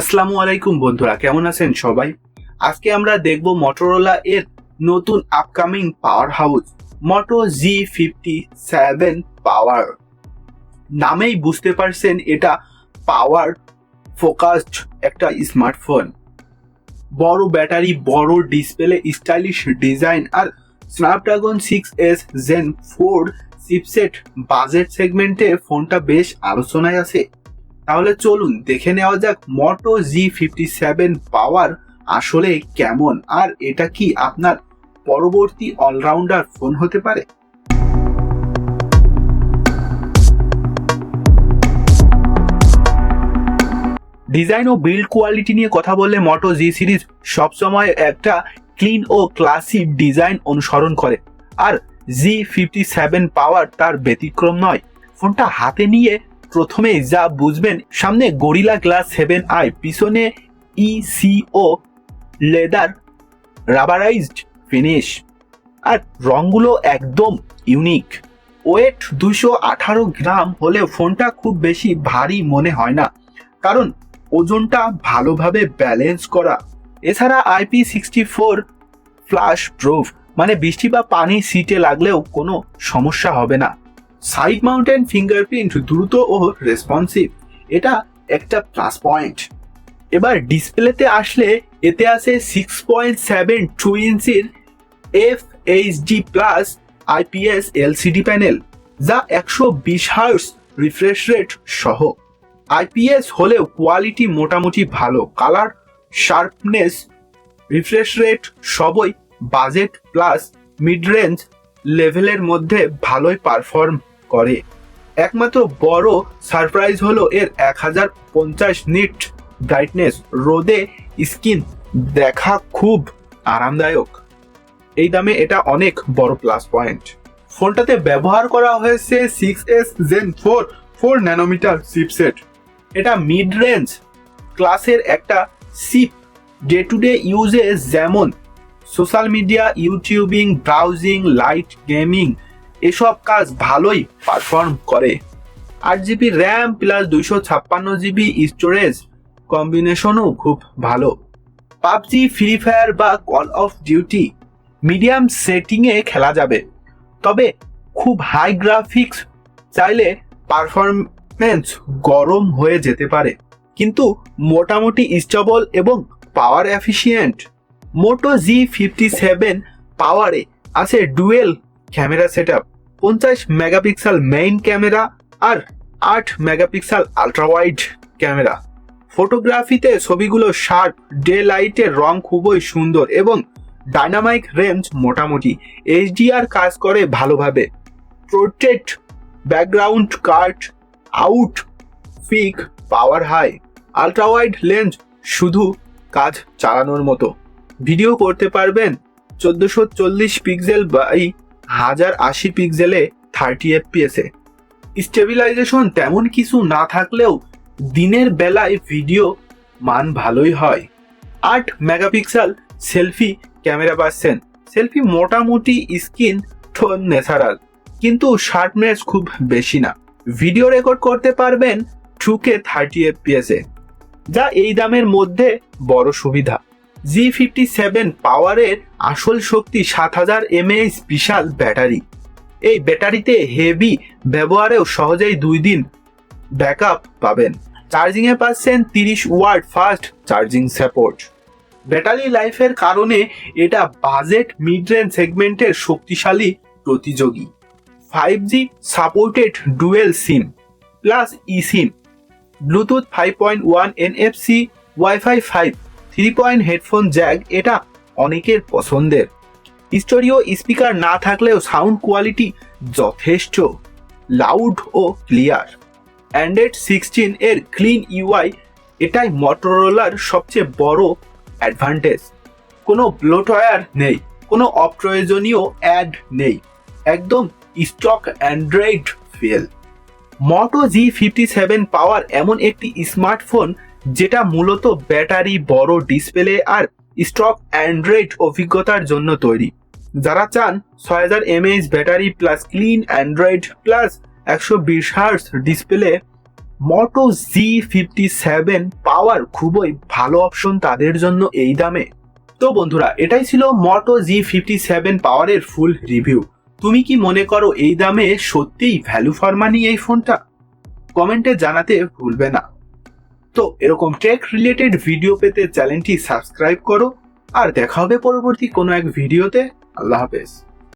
আসসালামু আলাইকুম বন্ধুরা, কেমন আছেন সবাই? আজকে আমরা দেখব মটোরোলা এর নতুন upcoming power house Moto G fifty seven power নামেই বুঝতে পারছেন এটা পাওয়ার ফোকাসড একটা স্মার্টফোন বড় ব্যাটারি, বড় ডিসপ্লে স্টাইলিশ ডিজাইন আর Snapdragon six S Gen four chipset budget সেগমেন্টে ফোনটা বেশ আলোচনায় আছে। তাহলে চলুন দেখে নেওয়া যাক মটো জি ফিফটি সেভেন পাওয়ার আসলে কেমন আর এটা কি আপনার পরবর্তী অলরাউন্ডার ফোন হতে পারে? ডিজাইন ও বিল্ড কোয়ালিটি নিয়ে কথা বললে মটো জি সিরিজ সবসময় একটা ক্লিন ও ক্লাসি ডিজাইন অনুসরণ করে। আর জি ফিফটি সেভেন পাওয়ার তার ব্যতিক্রম নয় ফোনটা হাতে নিয়ে প্রথমেই যা বুঝবেন, সামনে গরিলা গ্লাস সেভেন আই, পিছনে ইসিও লেদার, রাবারাইজড ফিনিশ। আর রঙগুলো একদম ইউনিক। ওয়েট দুশো আঠারো গ্রাম হলেও ফোনটা খুব বেশি ভারী মনে হয় না। কারণ ওজনটা ভালোভাবে ব্যালেন্স করা। এছাড়া IP sixty four splash proof মানে বৃষ্টি বা পানি সিটে লাগলেও কোনো সমস্যা হবে না। সাইড মাউন্টেন ফিঙ্গারপ্রিন্ট দ্রুত ও রেসপন্সিভ এটা একটা প্লাস পয়েন্ট এবার ডিসপ্লেতে আসলে এতে আছে সিক্স পয়েন্ট সেভেন টু ইঞ্চির F HD plus IPS LCD panel যা একশো বিশ হার্স রিফ্রেশ রেট সহ। আইপিএস হলেও কোয়ালিটি মোটামুটি ভালো কালার শার্পনেস রিফ্রেশ রেট সবই বাজেট প্লাস মিড রেঞ্জ লেভেলের মধ্যে ভালোই পারফর্ম করে। একমাত্র বড় সারপ্রাইজ হলো এর এক হাজার পঞ্চাশ নিট ব্রাইটনেস রোদে স্কিন দেখা খুব আরামদায়ক। এই দামে এটা অনেক বড় প্লাস পয়েন্ট ফোনটাতে ব্যবহার করা হয়েছে six S Gen four four nanometre chipset এটা মিড রেঞ্জ ক্লাসের একটা সিপ ডে টু ডে ইউজে যেমন social media YouTubing browsing light gaming এসব কাজ ভালোই পারফর্ম করে। আট জিবি র্যাম প্লাস দুইশো ছাপ্পান্ন জিবি স্টোরেজ কম্বিনেশনও খুব ভালো। পাবজি ফ্রি ফায়ার বা কল অফ ডিউটি মিডিয়াম সেটিংয়ে খেলা যাবে। তবে খুব হাই গ্রাফিক্স চাইলে পারফরমেন্স গরম হয়ে যেতে পারে। কিন্তু মোটামুটি স্টেবল এবং power efficient Moto G fifty seven পাওয়ারে আছে ডুয়েল ক্যামেরা সেট আপ পঞ্চাশ মেগাপিক্সেল মেইন ক্যামেরা আর আট মেগাপিক্সেল আলট্রাওয়াইড ক্যামেরা ফটোগ্রাফিতে ছবিগুলো শার্প ডে লাইটের রং খুবই সুন্দর এবং ডাইনামাইক রেঞ্জ মোটামুটি। এইচডিআর কাজ করে ভালোভাবে। প্রোটেক্ট ব্যাকগ্রাউন্ড কাট আউট ফিক পাওয়ার হাই আলট্রাওয়াইড লেন্স শুধু কাজ চালানোর মতো। ভিডিও করতে পারবেন চোদ্দোশো চল্লিশ পিক্সেল বাই হাজার আশি পিক্সেলে থার্টি এফপিএসে। স্টেবিলাইজেশন তেমন কিছু না থাকলেও দিনের বেলায় ভিডিও মান ভালোই হয়। আট মেগাপিক্সেল সেলফি ক্যামেরা পাচ্ছেন। সেলফি মোটামুটি স্কিন টোন ন্যাচারাল, কিন্তু শার্পনেস খুব বেশি না। ভিডিও রেকর্ড করতে পারবেন টুকে থার্টি এফপিএসে, যা এই দামের মধ্যে বড় সুবিধা। জি ফিফটি সেভেন পাওয়ারের আসল শক্তি সাত হাজার এমএএইচ বিশাল ব্যাটারি। এই ব্যাটারিতে হেভি ব্যবহারেও সহজেই দুই দিন ব্যাকআপ পাবেন। চার্জিংয়ে পাচ্ছেন তিরিশ watt fast charging support battery লাইফের কারণে এটা বাজেট মিড রেঞ্জ সেগমেন্টের শক্তিশালী প্রতিযোগী। Five G supported dual SIM plus e SIM Bluetooth five point one N F NFC WiFi five three point headphone jack এটা অনেকের পছন্দের। স্টোরিও স্পিকার না থাকলেও সাউন্ড কোয়ালিটি যথেষ্ট, লাউড ও ক্লিয়ার। অ্যান্ড্রয়েড সিক্সটিন এর ক্লিন ইউআই এটাই মটোরোলার সবচেয়ে বড় অ্যাডভান্টেজ। কোনো ব্লোটওয়্যার নেই, কোনো অপ্রয়োজনীয় অ্যাড নেই, একদম stock Android feel. Moto G fifty seven power এমন একটি স্মার্টফোন যেটা মূলত ব্যাটারি, বড় ডিসপ্লে আর স্টক অ্যান্ড্রয়েড অভিজ্ঞতার জন্য তৈরি। যারা চান ছয় হাজার mAh battery plus clean Android plus একশো বিশ hertz display Moto G fifty seven power খুবই ভালো অপশন তাদের জন্য এই দামে। তো বন্ধুরা, এটাই ছিল মোটো জি ফিফটি সেভেন পাওয়ারের ফুল রিভিউ তুমি কি মনে করো এই দামে সত্যিই ভ্যালু ফর মানি এই ফোনটা? কমেন্টে জানাতে ভুলবে না। তো এরকম টেক রিলেটেড ভিডিও পেতে চ্যানেলটি সাবস্ক্রাইব করো, আর দেখা হবে পরবর্তী কোনো এক ভিডিওতে আল্লাহ হাফেজ।